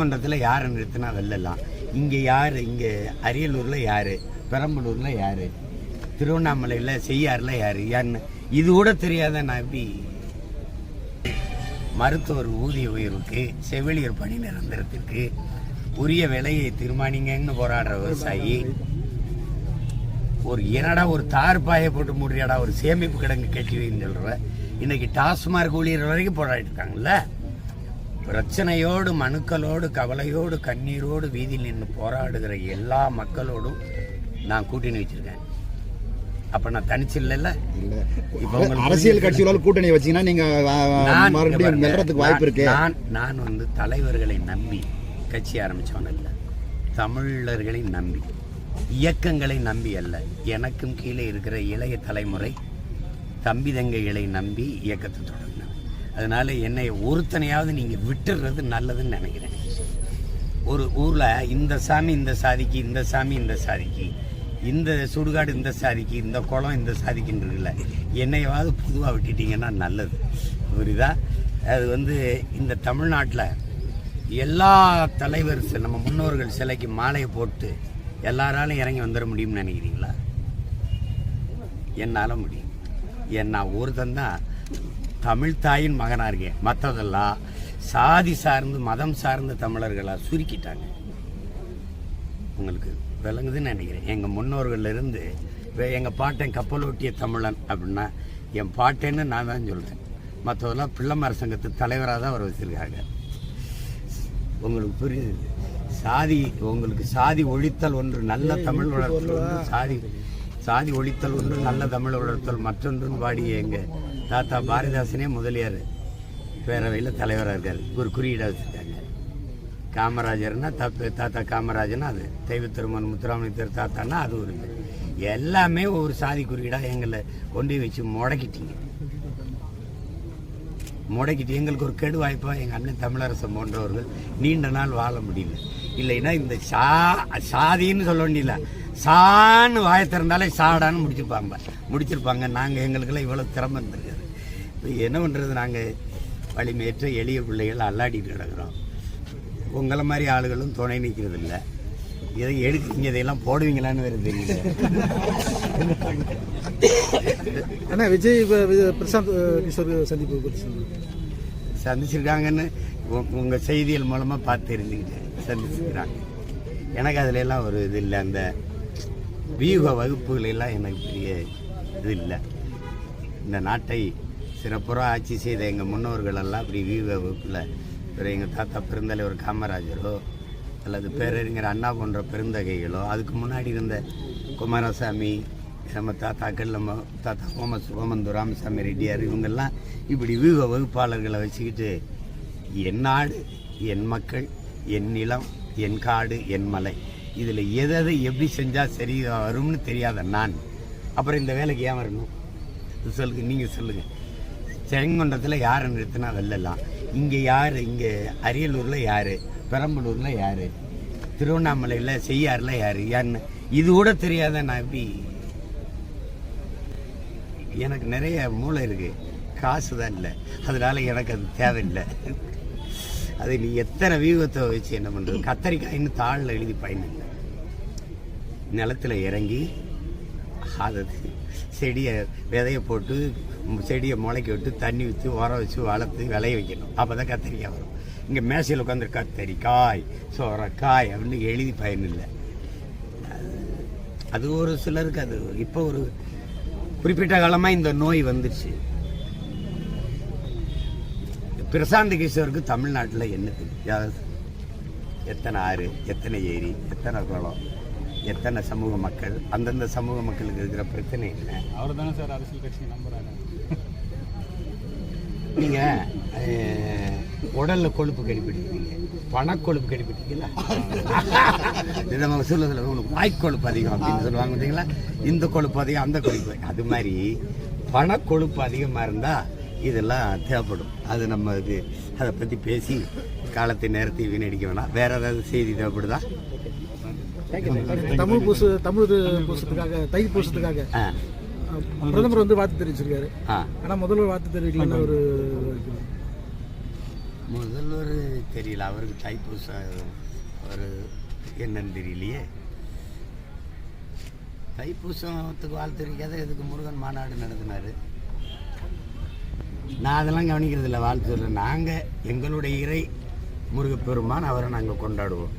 மன்றத்தில் யாரை நிறுத்தினா வெல்லலாம். இங்கே யார்? இங்கே அரியலூரில் யார்? பெரம்பலூரில் யார்? திருவண்ணாமலையில் செய்யாரில் யார்? யாருன்னு? இது கூட தெரியாத நான் எப்படி? மருத்துவர் ஊதிய உயர்வுக்கு செவிலியர் பணி நிரந்தரத்திற்கு உரிய விலையை தீர்மானிங்கன்னு போராடுற விவசாயி ஒரு என்னடா ஒரு தார் பாயை போட்டு மூடுறியாடா? ஒரு சேமிப்பு கிடங்கு கட்டி வைன்னு சொல்ற. இன்னைக்கு டாஸ்மார்க் ஊழியர் வரைக்கும் போராடிட்டு இருக்காங்கல்ல? பிரச்சனையோடு மனுக்களோடு கவலையோடு கண்ணீரோடு வீதியில் நின்று போராடுகிற எல்லா மக்களோடும் நான் கூட்டணி வச்சிருக்கேன். அப்ப நான் தனிச்சு இல்லைல்ல இப்ப அரசியல் கட்சிகளோட கூட்டணி வச்சீங்கன்னா நீங்க ஆ, ஆ, நான் இங்க மறுபடியும் பாருங்க, வெல்றதுக்கு வாய்ப்பு இருக்கு. நான் நான் வந்து தலைவர்களை நம்பி கட்சி ஆரம்பிச்சவன் அல்ல. தமிழர்களை நம்பி இயக்கங்களை நம்பி அல்ல. எனக்கும் கீழே இருக்கிற இளைய தலைமுறை தம்பி தங்கைகளை நம்பி இயக்கத்தை தொடங்கினேன் அதனால் என்னை ஒருத்தனையாவது நீங்கள் விட்டுடுறது நல்லதுன்னு நினைக்கிறேன். ஒரு ஊரில் இந்த சாமி இந்த சாதிக்கு இந்த சாமி இந்த சாதிக்கு இந்த சுடுகாடு இந்த சாதிக்கு இந்த குளம் இந்த சாதிக்குன்றதுல என்னையாவது பொதுவாக விட்டுட்டீங்கன்னா நல்லது. புரியுதா? அது வந்து இந்த தமிழ்நாட்டில் எல்லா தலைவர் நம்ம முன்னோர்கள் சிலைக்கு மாலையை போட்டு எல்லாராலும் இறங்கி வந்துட முடியும்னு நினைக்கிறீங்களா? என்னால் முடியும். என்ன நான் ஒருத்தன் தான் தமிழ் தாயின் மகனாக இருக்கேன் மற்றதெல்லாம் சாதி சார்ந்து மதம் சார்ந்த தமிழர்களாக சுருக்கிட்டாங்க. உங்களுக்கு விளங்குதுன்னு நினைக்கிறேன். எங்கள் முன்னோர்கள்ல இருந்து வே- எங்க பாட்டன் கப்பலோட்டிய தமிழன் அப்படின்னா என் பாட்டேன்னு நான் தான் சொல்கிறேன் மற்றதெல்லாம் பிள்ளைமார் சங்கத்து தலைவராக தான் அவர் வச்சிருக்காங்க. உங்களுக்கு புரியுது? சாதி உங்களுக்கு சாதி ஒழித்தல் ஒன்று நல்ல தமிழ் வளர்த்தல் ஒன்று சாதி சாதி ஒழித்தல் ஒன்று நல்ல தமிழ் வளர்த்தல் மற்றொன்றுன்னு பாடிய எங்க தாத்தா பாரதிதாசனே முதலியார். பேரவையில் தலைவராக இருக்கார். ஒரு குறியீடாக வச்சுருக்காங்க. காமராஜர்னா தப்பு தாத்தா காமராஜர்னா அது. தெய்வ திருமன் முத்துராமலிங்கர் தாத்தான்னா அது ஒரு இது. எல்லாமே ஒரு சாதி குறியீடாக எங்களை கொண்டு வச்சு முடக்கிட்டீங்க. முடக்கிட்டு எங்களுக்கு ஒரு கெடு வாய்ப்பா எங்கள் அண்ணன் தமிழரசன் போன்றவர்கள் நீண்ட நாள் வாழ முடியல. இல்லைன்னா இந்த சா சாதின்னு சொல்ல வேண்டியல சான்னு வாயை திறந்தாலே சாடான்னு முடிச்சிருப்பாங்க. முடிச்சிருப்பாங்க. நாங்கள் எங்களுக்கெல்லாம் இவ்வளோ திறமை இருந்திருக்காது. இப்போ என்ன பண்ணுறது நாங்கள் வலிமையற்ற எளிய பிள்ளைகள் அல்லாடிட்டு கிடக்குறோம். உங்களை மாதிரி ஆளுகளும் துணை நிற்கிறது இல்லை இதை எடுக்கிறீங்க இதையெல்லாம் போடுவீங்களான்னு வேறு தெரியல. அண்ணா விஜய் பிரசாந்த் கிஷோர் சந்திப்பு சந்திச்சிருக்காங்கன்னு உ- உங்க செய்திகள் மூலமா பார்த்து தெரிஞ்சுக்கிட்டேன். சந்திச்சிருக்கிறாங்க. எனக்கு அதுல எல்லாம் ஒரு இது இல்லை. அந்த வியூக வகுப்புகளெல்லாம் எனக்கு பெரிய இது இல்லை இந்த நாட்டை சிறப்புற ஆட்சி செய்த எங்கள் முன்னோர்கள் எல்லாம் அப்படி வியூக வகுப்பில் ஒரு எங்கள் தாத்தா பெருந்தலைவர் காமராஜரோ அல்லது பேரறிஞர் அண்ணா போன்ற பெருந்தகைகளோ அதுக்கு முன்னாடி இருந்த குமாரசாமி நம்ம தாத்தாக்கள் நம்ம தாத்தா ஓமஸ் ஓமந்து ராமசாமி ரெட்டியார் இவங்கெல்லாம் இப்படி வியூக வகுப்பாளர்களை வச்சுக்கிட்டு என் நாடு என் மக்கள் என் நிலம் என் காடு என் மலை. இதில் எதை எப்படி செஞ்சால் சரி வரும்னு தெரியாத நான். அப்புறம் இந்த வேலைக்கு ஏன் வரணும்? இது சொல்லுங்க நீங்கள் சொல்லுங்கள் செங்கொண்டத்தில் யாரை நிறுத்தினா வெல்லலாம்? இங்கே யார்? இங்கே அரியலூரில் யார்? பெரம்பலூரில் யார்? திருவண்ணாமலையில் செய்யாறில் யார்? யாருன்னு? இது கூட தெரியாத நான் எப்படி? எனக்கு நிறைய மூளை இருக்குது காசு தான் இல்லை. அதனால் எனக்கு அது தேவையில்லை. அது நீ எத்தனை வியூகத்தை வச்சு என்ன பண்ணுறது கத்தரிக்காயின்னு தாளில் எழுதி பயன் இல்லை. நிலத்தில் இறங்கி அதை செடியை விதைய போட்டு செடியை முளைக்க விட்டு தண்ணி ஊற்றி உரம் வச்சு வளர்த்து விளைய வைக்கணும். அப்போ தான் கத்திரிக்காய் வரும். இங்கே மேசையில் உட்காந்து கத்தரிக்காய் சோரக்காய் அப்படின்னு எழுதி பயன் இல்லை அது ஒரு சிலருக்கு அது இப்போ ஒரு குறிப்பிட்ட காலமாக இந்த நோய் வந்துடுச்சு பிரசாந்த் கிஷோருக்கு தமிழ்நாட்டில் என்ன தெரியும் எத்தனை ஆறு எத்தனை ஏரி எத்தனை குளம்? எத்தனை சமூக மக்கள் அந்தந்த சமூக மக்களுக்கு இருக்கிற பிரச்சனை என்ன? அவர் தானே சார் அரசியல் கட்சி நம்புறாங்க நீங்கள் உடல்ல கொழுப்பு கடிப்பிடிக்கிறீங்க பணக்கொழுப்பு கடிப்பிடிக்கல இது நம்ம சொல்லுறதுல உங்களுக்கு வாய்க்கொழுப்பு அதிகம் அப்படின்னு சொல்லுவாங்க பார்த்தீங்களா? இந்த கொழுப்பு அதிகம் அந்த கொழுப்பு. அது மாதிரி பணக்கொழுப்பு அதிகமாக இருந்தால் இதெல்லாம் தேவைப்படும். அது நம்ம இது அதை பற்றி பேசி காலத்தை நேரத்தை வீணடிக்க வேணாம். வேற ஏதாவது செய்தி தேவைப்படுதா? தமிழ் பூசு தமிழ் பூசத்துக்காக தை பூசத்துக்காக பிரதமர் வந்து வாழ்த்து தெரிவிச்சிருக்காரு. ஆ. ஆனா முதல்வர் வாழ்த்து தெரிவிக்கலன்னு ஒரு முதல்வர் தெரியல அவருக்கு தைப்பூசம் அவர் என்னன்னு தெரியலையே. தைப்பூசத்துக்கு வாழ்த்து தெரிவிக்காத எதுக்கு முருகன் மாநாடு நடத்தினாரு? நான் அதெல்லாம் கவனிக்கிறது இல்லை வாழ்த்து சொல்கிறேன் நாங்கள் எங்களுடைய இறை முருகப்பெருமான் அவரை நாங்கள் கொண்டாடுவோம்.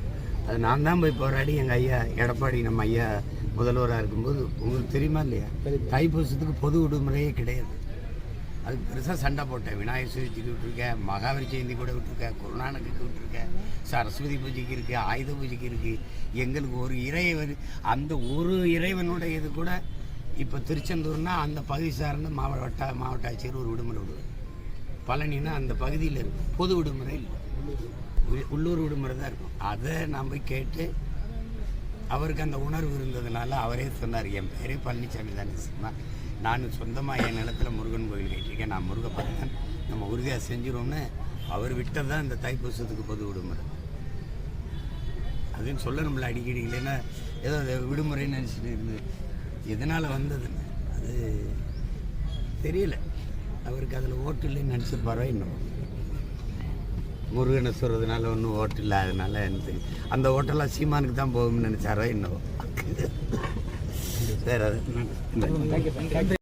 அது நான் தான் போய் போராடி எங்கள் ஐயா எடப்பாடி நம்ம ஐயா முதல்வராக இருக்கும்போது உங்களுக்கு தெரியுமா இல்லையா? தைப்பூசத்துக்கு பொது விடுமுறையே கிடையாது. அதுக்கு பெருசாக சண்டை போட்டேன். விநாயகர் சதுர்த்திக்கு விட்டுருக்கேன் மகாவீர ஜெயந்தி கூட விட்டுருக்கேன் குருநானக்கு விட்டுருக்கேன் சரஸ்வதி பூஜைக்கு இருக்குது ஆயுத பூஜைக்கு இருக்குது எங்களுக்கு ஒரு இறைவன் அந்த ஒரு இறைவனுடைய இது கூட இப்போ திருச்செந்தூர்னா அந்த பகுதி சார்ந்த மாவட்ட மாவட்ட ஆட்சியர் ஒரு விடுமுறை விடுவார். பழனினா அந்த பகுதியில் இருக்கும் பொது விடுமுறை இல்லை. உள்ளூர் விடுமுறை தான் இருக்கும். அதை நான் போய் கேட்டு அவருக்கு அந்த உணர்வு இருந்ததுனால அவரே சொன்னார் என் பேரே பழனிசாமி தானே. சொன்னா நான் சொந்தமாக என் நிலத்தில் முருகன் கோயில் கட்டியிருக்கேன். நான் முருகப்பதான் நம்ம உறுதியாக செஞ்சிருவோம்னு அவர் விட்டது தான் இந்த தைப்பூசத்துக்கு பொது விடுமுறை. அதுன்னு சொல்லணும்ல அடிக்கடி இல்லைன்னா ஏதோ விடுமுறைன்னு நினச்சிட்டு இருந்து எதனால் வந்ததுன்னு? அது தெரியல. அவருக்கு அதில் ஓட்டு இல்லைன்னு நினச்சிருப்பாரோ இன்னும் முருகனை சொல்கிறதுனால ஒன்றும் ஓட்டு இல்லை அதனால எனக்கு. அந்த ஓட்டெல்லாம் சீமானுக்கு தான் போகும்னு நினச்சாரோ இன்னும் வேறு அது.